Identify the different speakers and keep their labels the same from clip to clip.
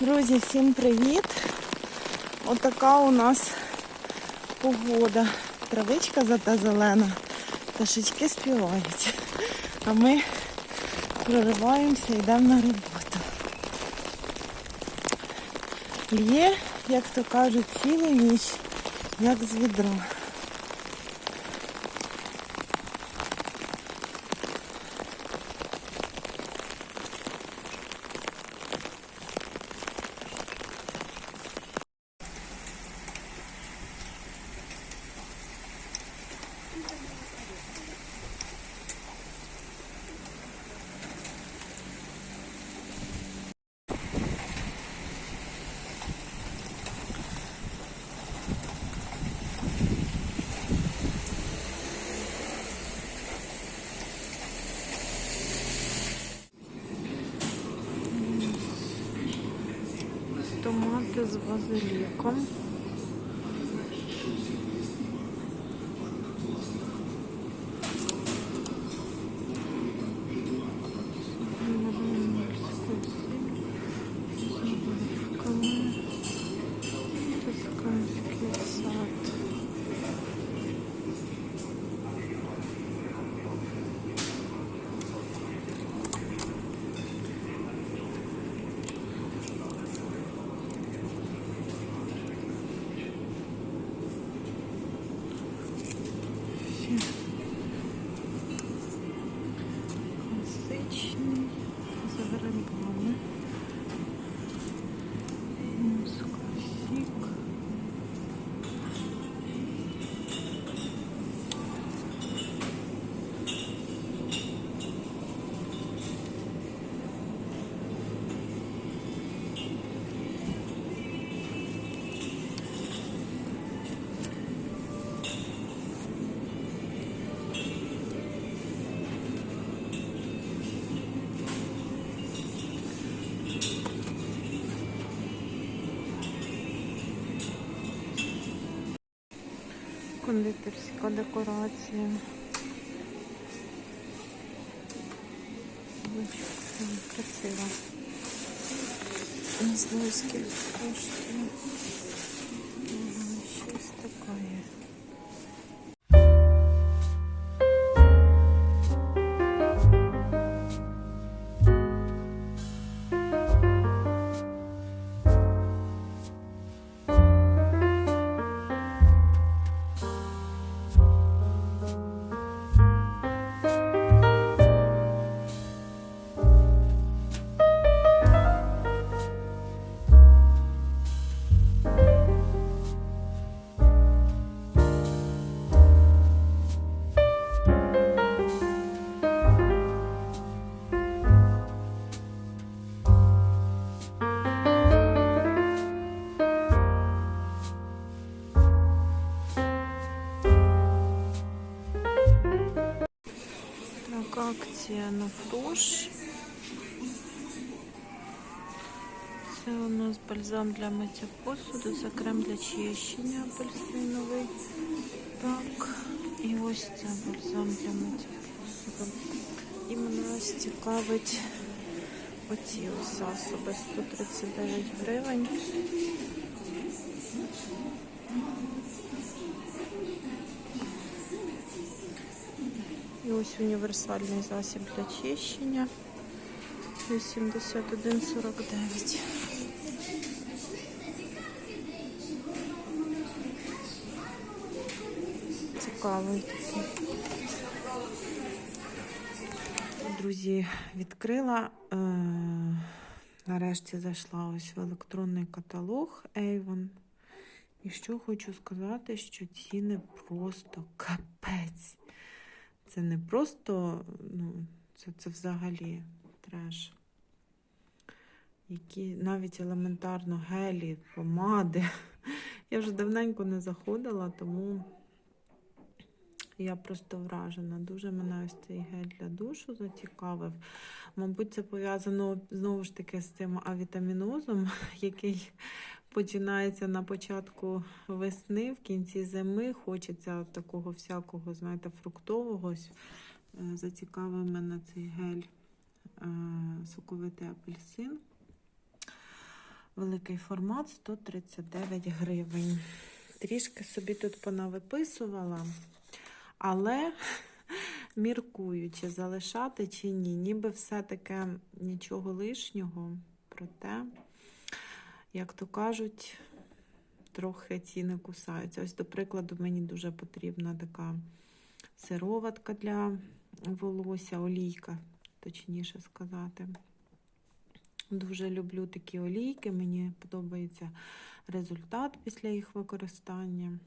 Speaker 1: Друзі, всім привіт! Отака у нас погода. Травичка зата зелена, пташечки співають. А ми прориваємося, і йдемо на роботу. Лє, як то кажуть, цілу ніч, як з відра. Томати з Mm-hmm. Кондитерська декорація. Красиво. Не знаю, скільки коштує. Так, акція на фрош. Це у нас бальзам для миття посуду, це крем для чищення апельсиновий. Так, і ось це бальзам для миття посуду. І мене цікавить оці засоби 139 гривень. Ось універсальний засіб для чищення 81,49. Цікавий такий. Друзі, відкрила. Е- нарешті зайшла ось в електронний каталог Avon. І що хочу сказати, що ціни просто капець. Це не просто, ну, це, це взагалі треш. Які навіть елементарно гелі, помади. Я вже давненько не заходила, тому я просто вражена. Дуже мене ось цей гель для душу зацікавив. Мабуть, це пов'язано знову ж таки з цим авітамінозом, який починається на початку весни, в кінці зими. Хочеться такого всякого, знаєте, фруктового. Е, Зацікавив мене цей гель е, соковитий апельсин. Великий формат 139 гривень. Трішки собі тут понавиписувала, але міркую, чи залишати, чи ні. Ніби все-таки нічого лишнього, проте, як то кажуть, трохи ціни кусаються. Ось, до прикладу, мені дуже потрібна така сироватка для волосся, олійка, точніше сказати. Дуже люблю такі олійки, мені подобається результат після їх використання.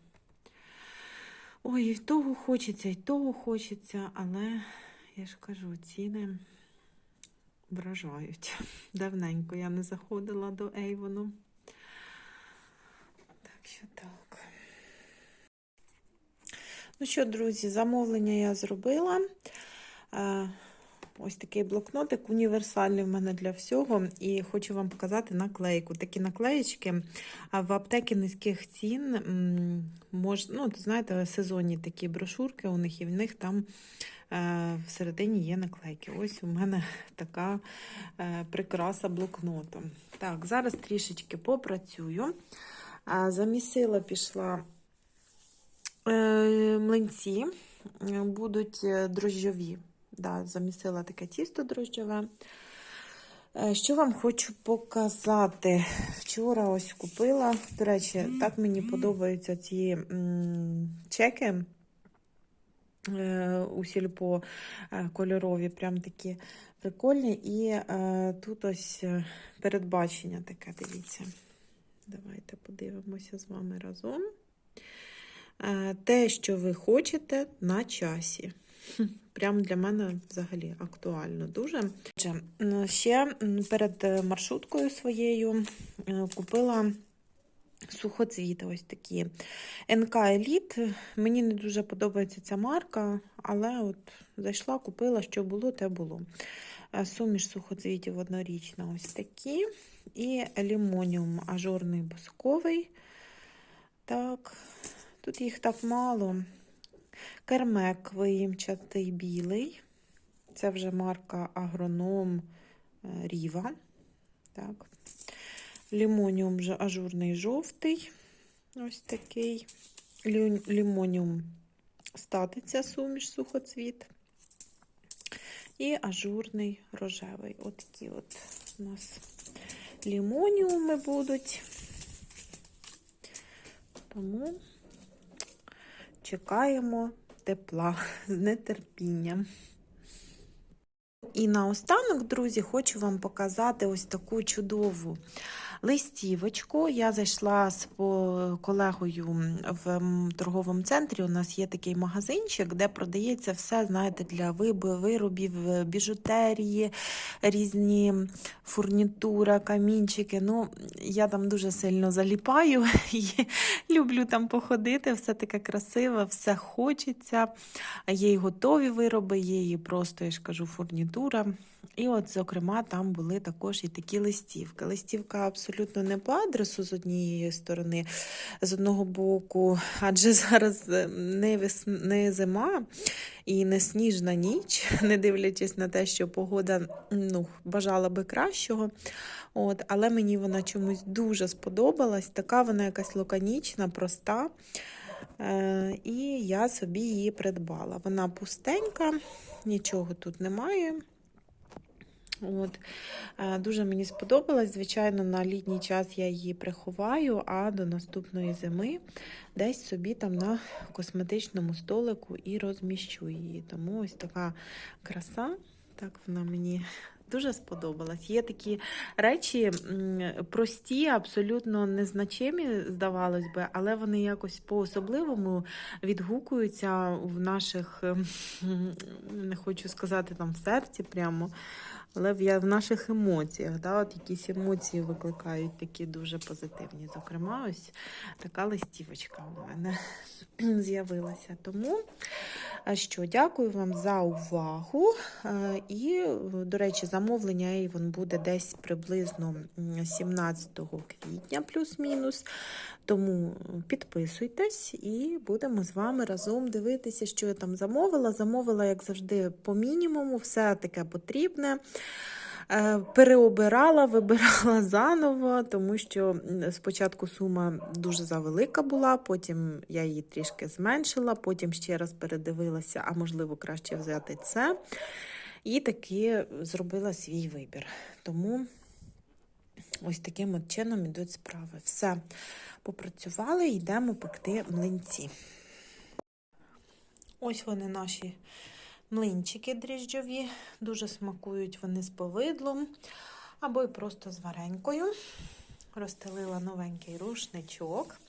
Speaker 1: Ой, і того хочеться, і того хочеться, але я ж кажу, ціни вражають. Давненько я не заходила до Ейвону. Так що так. Ну що, друзі, замовлення я зробила. Е, Ось такий блокнотик універсальний в мене для всього. І хочу вам показати наклейку. Такі наклеєчки в аптеки низьких цін. Мож, ну, знаєте, сезонні такі брошурки у них, і в них там всередині є наклейки. Ось у мене така е, прикраса блокноту. Так, зараз трішечки попрацюю. Замісила пішла е, млинці, е, будуть е, дрожжові. Да, замісила таке тісто дрожджове. Е, Що вам хочу показати? Вчора ось купила. До речі, так мені подобаються ці чеки е, у сільпо е, кольорові, прям такі прикольні. І е, тут ось е, передбачення таке, дивіться. Давайте подивимося з вами разом. Е, Те, що ви хочете на часі. Прям для мене взагалі актуально дуже. Ще перед маршруткою своєю купила сухоцвіти ось такі. НК Еліт. Мені не дуже подобається ця марка, але от зайшла, купила, що було, те було. Е, Суміш сухоцвітів однорічна ось такі. І лімоніум ажурний бусковий. Так, тут їх так мало. Кермек виїмчатий білий. Це вже марка Агроном е, Ріва. Так. Лімоніум вже ажурний жовтий. Ось такий. Лімоніум статиця суміш сухоцвіт. І ажурний рожевий. Отакі от у нас лімоніуми будуть. Тому чекаємо тепла з нетерпінням. І наостанок, друзі, хочу вам показати ось таку чудову листівочку. Я зайшла з колегою в торговому центрі. У нас є такий магазинчик, де продається все, знаєте, для виробів, е, біжутерії, різні фурнітура, камінчики. Ну, я там дуже сильно заліпаю і люблю там походити. Все таке красиве, все хочеться. Є і готові вироби, є і просто, я ж кажу, фурнітура. І от, зокрема, там були також і такі листівки. Листівка абсолютно не по адресу з однієї сторони, з одного боку, адже зараз е, не, вес... не зима і не сніжна ніч, не дивлячись на те, що погода ну, бажала би кращого. От, але мені вона чомусь дуже сподобалась. Така вона якась лаконічна, проста. Е, і я собі її придбала. Вона пустенька, нічого тут немає. От. Дуже мені сподобалась. Звичайно, на літній час я її приховаю, а до наступної зими десь собі там на косметичному столику і розміщу її. Тому ось така краса, так вона мені. Дуже сподобалась. Є такі речі прості, абсолютно незначимі, здавалось би, але вони якось по-особливому відгукуються в наших, ем, не хочу сказати там в серці прямо, але в, наших емоціях. Да, от якісь емоції викликають такі дуже позитивні. Зокрема, ось така листівочка у мене з'явилася. Тому що, дякую вам за увагу. Е, І, до речі, замовлення Avon буде десь приблизно 17 квітня, плюс-мінус. Тому підписуйтесь і будемо з вами разом дивитися, що я там замовила. Замовила, як завжди, по мінімуму, все таке потрібне. Е, Переобирала, вибирала заново, тому що спочатку сума дуже завелика була, потім я її трішки зменшила, потім ще раз передивилася, а можливо краще взяти це. І таки зробила свій вибір. Тому ось таким от чином ідуть справи. Все, попрацювали, йдемо пекти млинці. Ось вони наші млинчики дріжджові. Дуже смакують вони з повидлом або й просто з варенькою. Розстелила новенький рушничок.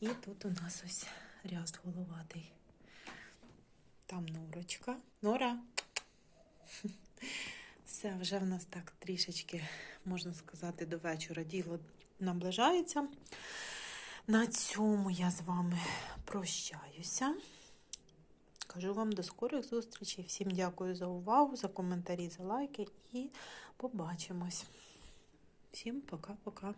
Speaker 1: І тут у нас ось ряст головатий. Там норочка. Нора. Все, вже в нас так трішечки, можна сказати, до вечора діло наближається. На цьому я з вами прощаюся. Кажу вам до скорих зустрічей. Всім дякую за увагу, за коментарі, за лайки і побачимось. Всім пока-пока.